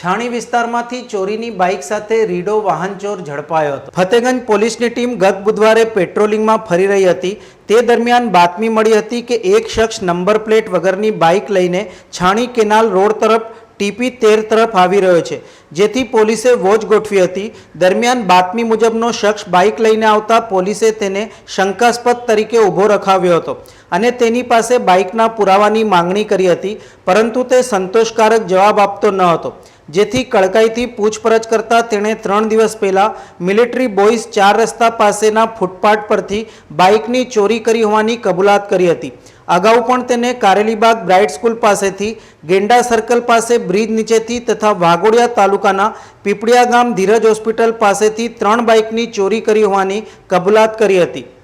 છાણી વિસ્તારમાંથી ચોરીની બાઇક સાથે રીડો વાહન ચોર ઝડપાયો હતો. ફતેગંજ પોલીસની ટીમ ગત બુધવારે પેટ્રોલિંગમાં ફરી રહી હતી. તે દરમિયાન બાતમી મળી હતી કે એક શખ્સ નંબર પ્લેટ વગરની બાઇક લઈને છાણી કેનાલ રોડ તરફ ટીપી તેર તરફ આવી રહ્યો છે. જેથી પોલીસે વોચ ગોઠવી હતી. દરમિયાન બાતમી મુજબનો શખ્સ બાઇક લઈને આવતા પોલીસે તેને શંકાસ્પદ તરીકે ઊભો રખાવ્યો હતો અને તેની પાસે બાઇકના પુરાવાની માંગણી કરી હતી, પરંતુ તે સંતોષકારક જવાબ આપતો ન હતો. જેથી કડકાઈથી પૂછપરછ કરતા તેણે ત્રણ દિવસ પહેલા મિલિટરી બોયઝ ચાર રસ્તા પાસેના ફૂટપાથ પરથી બાઇકની ચોરી કરી હોવાની કબૂલાત કરી હતી. અગાઉ પણ તેને કારેલીબાગ બ્રાઇટ સ્કૂલ પાસેથી ગેંડા સર્કલ પાસે બ્રિજ નીચેથી તથા વાઘોડિયા તાલુકાના પીપળિયા ગામ ધીરજ હોસ્પિટલ પાસેથી ત્રણ બાઇકની ચોરી કરી હોવાની કબૂલાત કરી હતી.